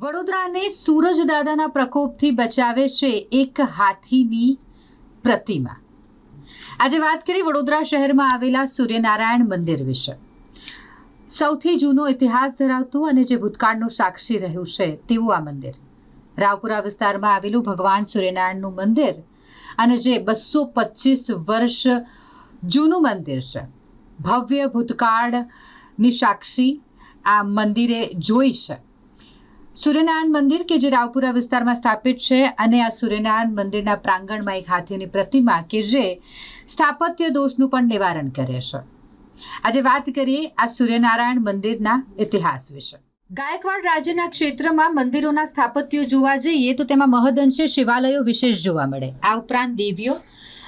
વડોદરાને સૂરજદાદાના પ્રકોપથી બચાવે છે એક હાથીની પ્રતિમા. આજે વાત કરી વડોદરા શહેરમાં આવેલા સૂર્યનારાયણ મંદિર વિશે. સૌથી જૂનો ઇતિહાસ ધરાવતું અને જે ભૂતકાળનું સાક્ષી રહ્યું છે તેવું આ મંદિર. રાવપુરા વિસ્તારમાં આવેલું ભગવાન સૂર્યનારાયણનું મંદિર અને જે બસો પચીસ વર્ષ જૂનું મંદિર છે. ભવ્ય ભૂતકાળની સાક્ષી આ મંદિરે જોઈ છે. સૂર્યનારાયણ મંદિર કે જે રાવપુરા વિસ્તારમાં સ્થાપિત છે અને આ સૂર્યનારાયણ મંદિરના પ્રાંગણમાં એક હાથીની પ્રતિમા કે જે સ્થાપત્ય દોષનું પણ નિવારણ કરે છે. આજે વાત કરીએ આ સૂર્યનારાયણ મંદિરના ઇતિહાસ વિશે. ગાયકવાડ રાજ્યના ક્ષેત્રમાં મંદિરોના સ્થાપત્યો જોવા જઈએ તો તેમાં મહદઅંશે શિવાલયો વિશેષ જોવા મળે. આ ઉપરાંત દેવીઓ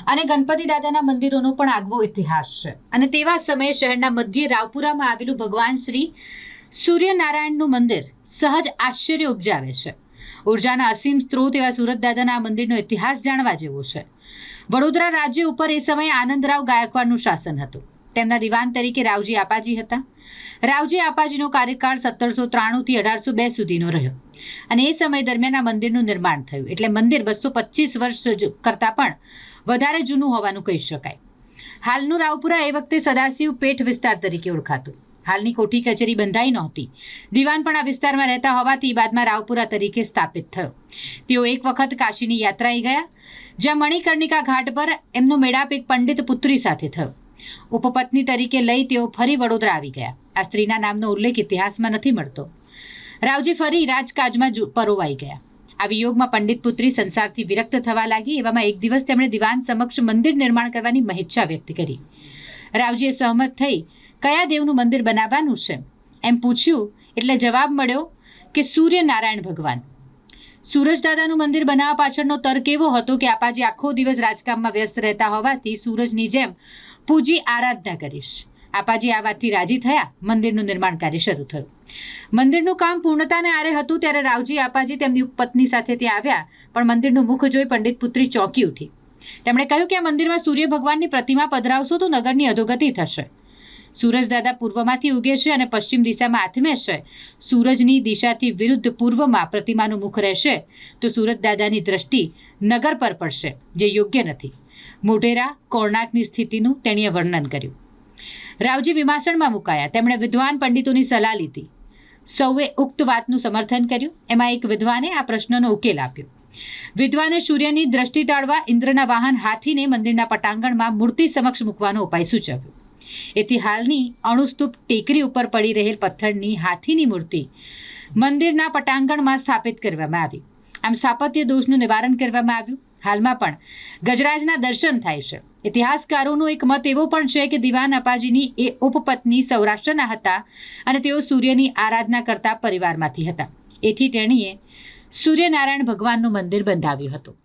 અને ગણપતિ દાદાના મંદિરોનો પણ આગવો ઇતિહાસ છે. અને તેવા સમયે શહેરના મધ્ય રાવપુરામાં આવેલું ભગવાન શ્રી સૂર્યનારાયણનું મંદિર સહજ આશ્ચર્ય ઉપજાવે છે. ઉર્જાના અસીમ સ્ત્રોત એવા સુરત દાદાના આ મંદિરનો ઇતિહાસ જાણવા જેવો છે. વડોદરા રાજ્ય ઉપર એ સમયે આનંદરાવ ગાયકવાડનું શાસન હતું. તેમના દિવાન તરીકે રાવજી આપાજી હતા. રાવજી આપાજીનો કાર્યકાળ સત્તરસો ત્રાણુંથી અઢારસો બે સુધીનો રહ્યો અને એ સમય દરમિયાન આ મંદિરનું નિર્માણ થયું. એટલે મંદિર બસો પચીસ વર્ષ કરતાં પણ વધારે જૂનું હોવાનું કહી શકાય. હાલનું રાવપુરા એ વખતે સદાશિવ પેઠ વિસ્તાર તરીકે ઓળખાતું. હાલની કોઠી કચેરી બંધાઈ નહોતી. દિવાન પણ આ વિસ્તારમાં રહેતા હોવાથી બાદમાં રાવપુરા તરીકે સ્થાપિત થયો. તેઓ એક વખત કાશીની યાત્રાએ ગયા, જ્યાં મણિકર્ણિકા ઘાટ પર એમનો મેળાપ એક પંડિત પુત્રી સાથે થયો. ઉપપત્ની તરીકે લઈ તેઓ ફરી વડોદરા આવી ગયા. આ સ્ત્રીના નામનો ઉલ્લેખ ઇતિહાસમાં નથી મળતો. રાવજી ફરી રાજકાજમાં પરોવાઈ ગયા. આ વિયોગમાં પંડિત પુત્રી સંસારથી વિરક્ત થવા લાગી, એવામાં એક દિવસ તેમણે દિવાન સમક્ષ મંદિર નિર્માણ કરવાની મહેચ્છા વ્યક્ત કરી. રાવજીએ સહમત થઈ કયા દેવનું મંદિર બનાવવાનું છે? એમ પૂછ્યું, એટલે જવાબ મળ્યો કે સૂર્યનારાયણ ભગવાન. સૂરજદાદાનું મંદિર બનાવવા પાછળનો તર્ક એવો હતો કે આપાજી આખો દિવસ રાજકામમાં વ્યસ્ત રહેતા હોવાથી સૂરજની જેમ પૂજી આરાધના કરીશ. આપાજી આ વાતથી રાજી થયા, મંદિરનું નિર્માણ કાર્ય શરૂ થયું. મંદિરનું કામ પૂર્ણતાને આરે હતું ત્યારે રાવજી, આપાજી તેમની પત્ની સાથે ત્યાં આવ્યા, પણ મંદિરનું મુખ જોઈ પંડિત પુત્રી ચોંકી ઉઠી. તેમણે કહ્યું કે આ મંદિરમાં સૂર્ય ભગવાનની પ્રતિમા પધરાવશો તો નગરની અધોગતિ થશે. સૂરજ દાદા પૂર્વમાંથી ઉગે છે અને પશ્ચિમ દિશામાં આથમે છે. સૂરજની દિશાથી વિરુદ્ધ પૂર્વમાં પ્રતિમાનું મુખ રહેશે તો સૂરજદાદાની દ્રષ્ટિ નગર પર પડશે, જે યોગ્ય નથી. મોઢેરા કોર્ણાકની સ્થિતિનું તેણીએ વર્ણન કર્યું. રાવજી વિમાસણમાં મુકાયા. તેમણે વિદ્વાન પંડિતોની સલાહ લીધી. સૌએ ઉક્ત વાતનું સમર્થન કર્યું. એમાં એક વિદ્વાને આ પ્રશ્નનો ઉકેલ આપ્યો. વિદ્વાને સૂર્યની દ્રષ્ટિ ટાળવા ઇન્દ્રના વાહન હાથીને મંદિરના પટાંગણમાં મૂર્તિ સમક્ષ મૂકવાનો ઉપાય સૂચવ્યો. એથી હાલની અણુસ્તૂપ ટેકરી ઉપર પડી રહેલ પથ્થરની હાથીની મૂર્તિ મંદિરના પટાંગણમાં સ્થાપિત કરવામાં આવી. આમ સ્થાપત્ય દોષનું નિવારણ કરવામાં આવ્યું. હાલમાં પણ ગજરાજના દર્શન થાય છે. ઇતિહાસકારોનો એક મત એવો પણ છે કે દિવાન અપાજીની એ ઉપપત્ની સૌરાષ્ટ્રના હતા અને તેઓ સૂર્યની આરાધના કરતા પરિવારમાંથી હતા. એથી તેણીએ સૂર્યનારાયણ ભગવાનનું મંદિર બંધાવ્યું હતું.